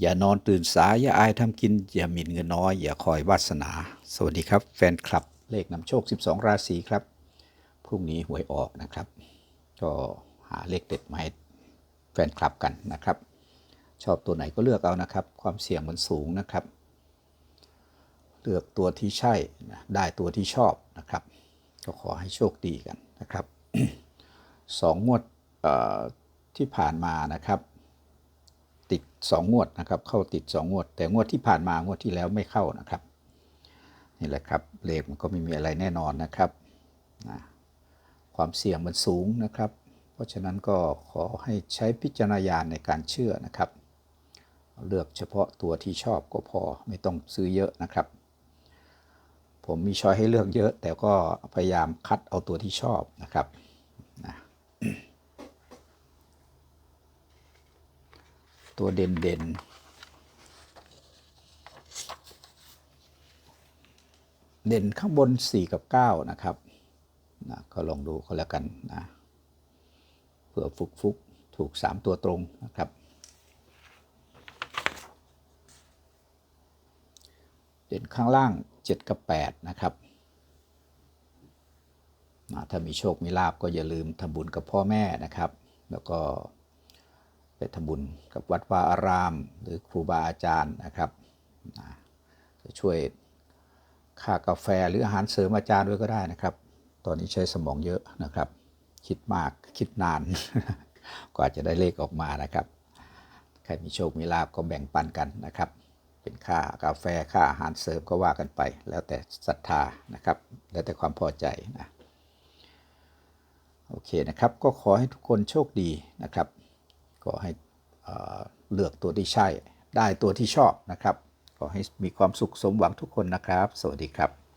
อย่านอนตื่นสาย อย่าอายทำกิน อย่าหมิ่นเงินน้อย อย่าคอยวาสนา สวัสดีครับ แฟนคลับ เลขนำโชค 12 ราศีครับ พรุ่งนี้หวยออกนะครับ ก็หาเลขเด็ดมาให้แฟนคลับกันนะครับ ชอบตัวไหนก็เลือกเอานะครับ ความเสี่ยงมันสูงนะครับ เลือกตัวที่ใช่ ได้ตัวที่ชอบนะครับ ก็ขอให้โชคดีกันนะครับสองงวดที่ผ่านมานะครับ ติดสองงวดนะครับ เข้าติดสองงวด แต่งวดที่ผ่านมางวดที่แล้วไม่เข้านะครับ นี่แหละครับเลขมันก็ไม่มีอะไรแน่นอนนะครับนะความเสี่ยงมันสูงนะครับ เพราะฉะนั้นก็ขอให้ใช้พิจารณญาณในการเชื่อนะครับ เลือกเฉพาะตัวที่ชอบก็พอไม่ต้องซื้อเยอะนะครับ ผมมีช้อยให้เลือกเยอะ แต่ก็พยายามคัดเอาตัวที่ชอบนะครับนะ ตัวเด่นเด่นเด่นข้างบน 4 กับ 9 นะครับนะก็ลองดูก็แล้วกันนะเผื่อฟุกฟุกถูก 3 ตัวตรงนะครับ เด่นข้างล่าง 7 กับ 8 นะครับอ่าถ้ามีโชคมีลาบก็อย่าลืมทำบุญกับพ่อแม่นะครับ แล้วก็ ไปทำบุญกับวัดวาอาราม หรือครูบาอาจารย์นะครับจะช่วยค่ากาแฟหรืออาหารเสริมอาจารย์ด้วยก็ได้นะครับ ตอนนี้ใช้สมองเยอะนะครับ คิดมากคิดนาน กว่าจะได้เลขออกมานะครับ ใครมีโชคมีลาบก็แบ่งปันกันนะครับ เป็นค่ากาแฟค่าอาหารเสริมก็ว่ากันไป แล้วแต่ศรัทธานะครับ แล้วแต่ความพอใจนะ โอเคนะครับ ก็ขอให้ทุกคนโชคดีนะครับ ก็ให้เลือกตัวที่ใช่ ได้ตัวที่ชอบนะครับ ขอให้มีความสุขสมหวังทุกคนนะครับ สวัสดีครับ